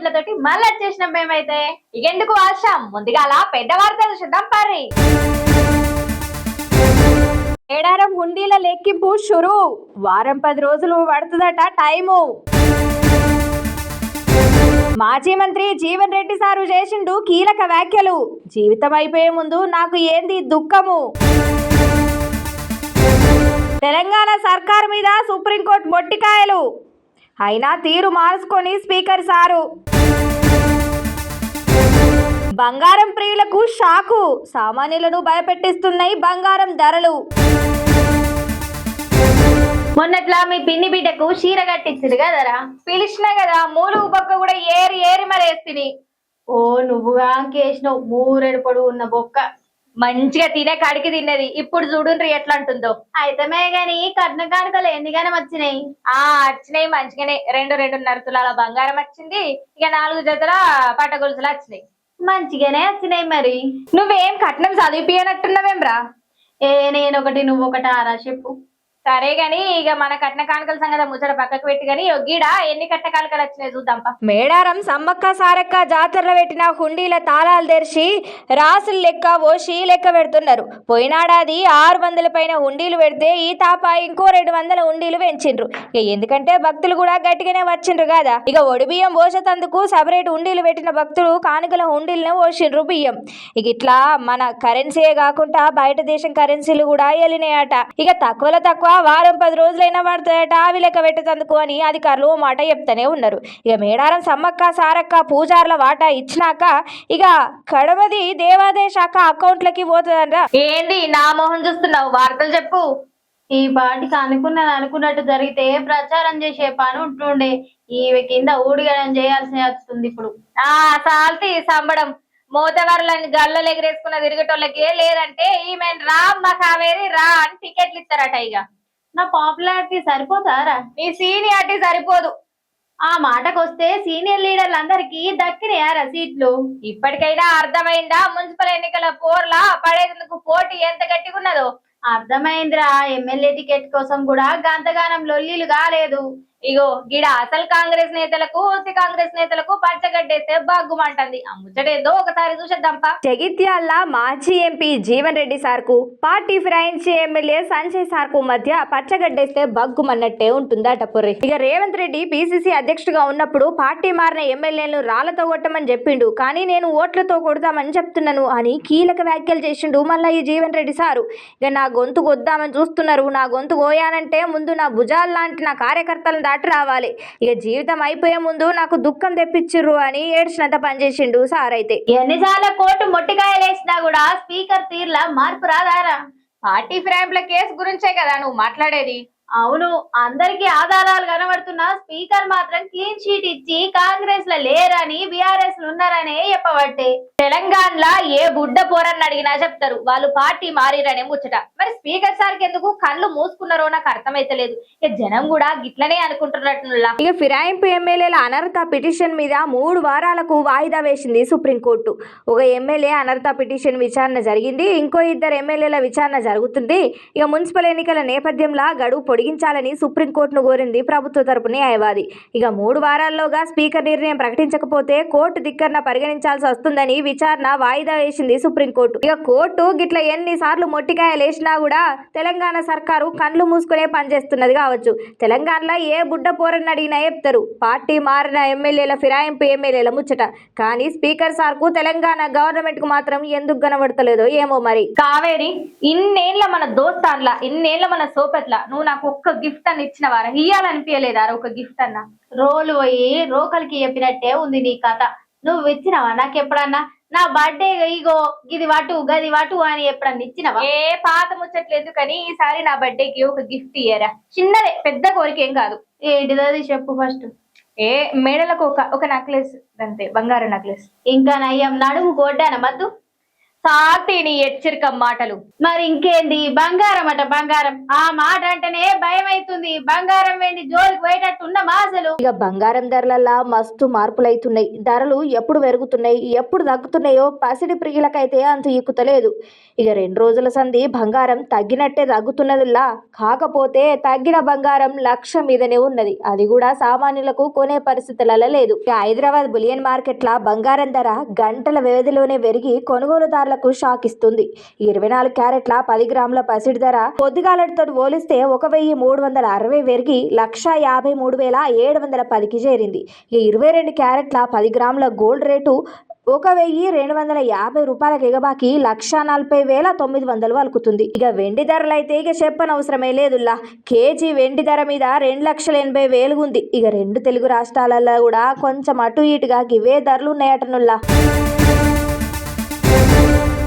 ముచ్చట్లతోటి మళ్ళీ వచ్చేసినాం మేమైతే. ఇక ఎందుకు ఆశాం ముందుగా అలా పెద్ద వార్తలు చూద్దాం పరి. ఏడారం హుండీల లెక్కింపు షురు. వారం పది రోజులు పడుతుందట టైము. మాజీ మంత్రి జీవన్ రెడ్డి సారు చేసిండు కీలక వ్యాఖ్యలు. జీవితం అయిపోయే ముందు నాకు ఏంది దుఃఖము? తెలంగాణ సర్కారు మీద సుప్రీంకోర్టు మొట్టికాయలు. అయినా తీరు మార్చుకొని స్పీకర్ సారు. బంగారం ప్రియులకు షాకు. సామాన్యులను భయపెట్టిస్తున్నాయి బంగారం ధరలు. మొన్నట్లా మీ పిన్ని బిడ్డకు చీర కట్టించింది కదరా పిలిచినా కదా మూలు బొక్క కూడా ఏరి ఏరి మరి వేస్తుంది ఓ నువ్వుగా కేసినావు మూరెడు పొడుగు ఉన్న బొక్క. మంచిగా తినే కాడికి తిన్నది. ఇప్పుడు చూడుండ్రి ఎట్లా అంటుందో అయితమే గాని కట్న కానుకలు ఎన్నిగానే వచ్చినాయి? ఆ వచ్చినాయి మంచిగానే. రెండు రెండున్నర తులాల బంగారం వచ్చింది. ఇక నాలుగు జతల పట్ట గొలుసులు వచ్చినాయి. మంచిగానే వచ్చినాయి మరి. నువ్వేం కట్నం చదివిపియనట్టున్నావేమ్రా ఏ నేను ఒకటి నువ్వు ఒకటి ఆరా చెప్పు. సరే గాని ఇక మన కట్న కానుకల సంగతి ముచ్చట పక్కకు పెట్టి గాని. గీడ ఎన్ని కట్న కానుకలు వచ్చినాయి చూద్దాంపా. మేడారం సమ్మక్క సారక్క జాతరలో పెట్టిన హుండీల తాళాలు తెరిచి రాసులు లెక్క ఓసి లెక్క పెడుతున్నారు. పోయినాడాది ఆరు వందల పైన హుండీలు పెడితే ఈ తాప ఇంకో రెండు వందల హుండీలు పెంచిండ్రు. ఇక ఎందుకంటే భక్తులు కూడా గట్టిగానే వచ్చిండ్రు కదా. ఇక ఒడి బియ్యం పోసేతందుకు సపరేట్ హుండీలు పెట్టిన భక్తులు కానుకల హుండీలను పోసిండ్రు బియ్యం. ఇక ఇట్లా మన కరెన్సీయే కాకుండా బయట దేశం కరెన్సీలు కూడా వెళ్ళినాయట ఇక తక్కువలో తక్కువ వారం పది రోజులైనా పడతాయట ఆవి లెక్క పెట్టేందుకు అని అధికారులు ఓ మాట చెప్తానే ఉన్నారు. ఇక మేడారం సమ్మక్క సారక్క పూజార్ల వాటా ఇచ్చినాక ఇక కడమది దేవాదాయ శాఖ అకౌంట్లకి పోతుందంట. ఏంది నా మొహం చూస్తున్నావు? వార్తలు చెప్పు. ఈ పాటికి అనుకున్నది అనుకున్నట్టు జరిగితే ప్రచారం చేసే పని ఉంటుండే. ఈమె కింద ఊడిగడం చేయాల్సి వస్తుంది ఇప్పుడు. ఆ సాల్తి సంబడం. మోతవర్లని గల్లలు ఎగిరేసుకున్న తిరిగేటోళ్ళకి లేదంటే ఈమె రా మా కావేరి రా అని టికెట్లు ఇస్తారట ఇక. నా పాపులారిటీ సరిపోతారా? నీ సీనియారిటీ సరిపోదు. ఆ మాటకొస్తే సీనియర్ లీడర్లు అందరికీ దక్కినాయారా సీట్లు? ఇప్పటికైనా అర్థమైందా? మున్సిపల్ ఎన్నికల పోర్లా పడేందుకు పోటీ ఎంత గట్టిగున్నదో? అర్థమైందిరా ఎమ్మెల్యే టికెట్ కోసం కూడా గంతగానం లొల్లీలు కాలేదు. ఇగో గిడ అసలు కాంగ్రెస్ నేతలకు ఓసీ కాంగ్రెస్ నేతలకు పచ్చగడ్డేస్తే బాగుమంటుంది. ఆ ముచ్చటేదో ఒకసారి చూసేద్దాంపా. జగిత్యాల మాజీ ఎంపీ జీవన్ రెడ్డి సార్కు పార్టీ ఫిరాయించే ఎమ్మెల్యే సంజయ్ సార్కు మధ్య పచ్చగడ్డేస్తే బగ్గుమన్నట్టే ఉంటుందట పొర్రి. ఇక రేవంత్ రెడ్డి పిసిసి అధ్యక్షుడిగా ఉన్నప్పుడు పార్టీ మారిన ఎమ్మెల్యేలను రాళ్ళతో కొట్టమని చెప్పిండు. కానీ నేను ఓట్లతో కొడతామని చెప్తున్నాను అని కీలక వ్యాఖ్యలు చేసిండు మళ్ళీ ఈ జీవన్ రెడ్డి సారు. ఇక నా గొంతు కొద్దామని చూస్తున్నారు. నా గొంతు కోయానంటే ముందు నా భుజాల లాంటి నా కార్యకర్తలను దాటి రావాలి. ఇక జీవితం అయిపోయే ముందు నాకు దుఃఖం తెప్పించిర్రు అని ఏడ్చినంత పనిచేసిండు సార్ అయితే. ఎన్నిసార్లు కోర్టు మొట్టికాయలేసినా కూడా స్పీకర్ తీర్ల మార్పు రాదారా? పార్టీ ఫిరాయింపుల కేసు గురించే కదా నువ్వు మాట్లాడేది. అవును అందరికి ఆధారాలు కనబడుతున్నా స్పీకర్ మాత్రం క్లీన్ షీట్ ఇచ్చి కాంగ్రెస్లో లేరని బీఆర్ఎస్ ఉన్నారనే చెప్పబట్టే. తెలంగాణలో ఏ బుడ్డ పోరని అడిగినా చెప్తారు. వాళ్ళు పార్టీ మారిరనే ముచ్చట. మరి స్పీకర్ సార్కి ఎందుకు కళ్ళు మూసుకున్నారో నాకు అర్థమైతలేదు ఇక జనం కూడా గిట్లనే అనుకుంటున్నట్టు ఇక ఫిరాయింపు ఎమ్మెల్యేల అనర్హత పిటిషన్ మీద మూడు వారాలకు వాయిదా వేసింది సుప్రీంకోర్టు. ఒక ఎమ్మెల్యే అనర్హత పిటిషన్ విచారణ జరిగింది. ఇంకో ఇద్దరు ఎమ్మెల్యేల విచారణ జరుగుతుంది. ఇక మున్సిపల్ ఎన్నికల నేపథ్యంలో గడువు పొడిగించాలని సుప్రీంకోర్టును కోరింది ప్రభుత్వ తరపు న్యాయవాది. ఇక మూడు వారాల్లోగా స్పీకర్ నిర్ణయం ప్రకటించకపోతే కోర్టు దిక్కర్న పరిగణించాల్సి వస్తుందని విచారణ వాయిదా వేసింది సుప్రీంకోర్టు. ఇక కోర్టు గిట్ల ఎన్నిసార్లు మొట్టికాయలు వేసినా కూడా తెలంగాణ సర్కారు కండ్లు మూసుకునే పనిచేస్తున్నది కావచ్చు. తెలంగాణలో ఏ బుడ్డ పోరని అడిగినా చెప్తారు పార్టీ మారిన ఎమ్మెల్యేల ఫిరాయింపు ఎమ్మెల్యేల ముచ్చట. కానీ స్పీకర్ సార్కు తెలంగాణ గవర్నమెంట్కు మాత్రం ఎందుకు కనబడతలేదో ఏమో మరి. కావేరి ఇన్నేళ్ళ మన దోస్తాన్లా ఇన్నేళ్ళ మన సోపెట్ల నువ్వు నాకు ఒక్క గిఫ్ట్ అని ఇచ్చిన వారా ఇయ్యాలనిపించలేదా ఒక గిఫ్ట్ అన్న? రోలు పోయి రోకలికి చెప్పినట్టే ఉంది నీ కథ. నువ్వు ఇచ్చినవా? నాకు ఎప్పుడన్నా నా బర్త్డే ఇగో గిది వాటు గది వాటు అని ఎప్పుడన్నా ఇచ్చినవా? ఏ పాత ముచ్చట్లు ఎందుకని ఈసారి నా బర్త్డేకి ఒక గిఫ్ట్ ఇయ్యరా? చిన్నదే పెద్ద కోరిక ఏం కాదు. ఏంటిదో చెప్పు ఫస్ట్ ఏ మేడలకు ఒక ఒక నెక్లెస్ అంతే బంగారు నెక్లెస్ ఇంకా నయ్యం నడుము గోడ్డాన మద్దు? సాటిని హెచ్చరిక మాటలు. మరి ఇంకేంది? బంగారం అట బంగారం. ఆ మాట అంటేనే భయం అవుతుంది బంగారం వెండి జోలికి పోయేటట్టు ఉన్నమా అసలు? ఇక బంగారం ధరలల్లా మస్తు మార్పులైతున్నాయి. ధరలు ఎప్పుడు పెరుగుతున్నాయి? ఎప్పుడు తగ్గుతున్నాయో పసిడి ప్రియులకైతే అంత ఈకుతలేదు ఇక రెండు రోజుల సంధి బంగారం తగ్గినట్టే తగ్గుతున్నదిలా కాకపోతే తగ్గిన బంగారం లక్ష మీదనే ఉన్నది. అది కూడా సామాన్యులకు కొనే పరిస్థితులలో లేదు. ఇక హైదరాబాద్ బులియన్ మార్కెట్ల బంగారం ధర గంటల వ్యవధిలోనే పెరిగి కొనుగోలుదారులకు షాక్ ఇస్తుంది. ఇరవై నాలుగు క్యారెట్ల పది గ్రాముల పసిడి ధర పొద్దుగాలతో పోలిస్తే ఒక వెయ్యి మూడు వందల అరవై పెరిగి లక్ష యాభై మూడు వేల ఏడు వందల పదికి చేరింది. ఈ ఇరవై రెండు క్యారెట్ల పది గ్రాముల గోల్డ్ రేటు ఒక వెయ్యి రెండు వందల యాభై రూపాయల ఎగబాకి లక్ష నలభై వేల తొమ్మిది వందలు వలుకుతుంది. ఇక వెండి ధరలు అయితే ఇక చెప్పనవసరమే లేదుల్లా. కేజీ వెండి ధర మీద రెండు లక్షల ఎనభై వేలు ఉంది. ఇక రెండు తెలుగు రాష్ట్రాలలో కూడా కొంచెం అటు ఇటుగా ఇవే ధరలు ఉన్నాయటనుల్లా.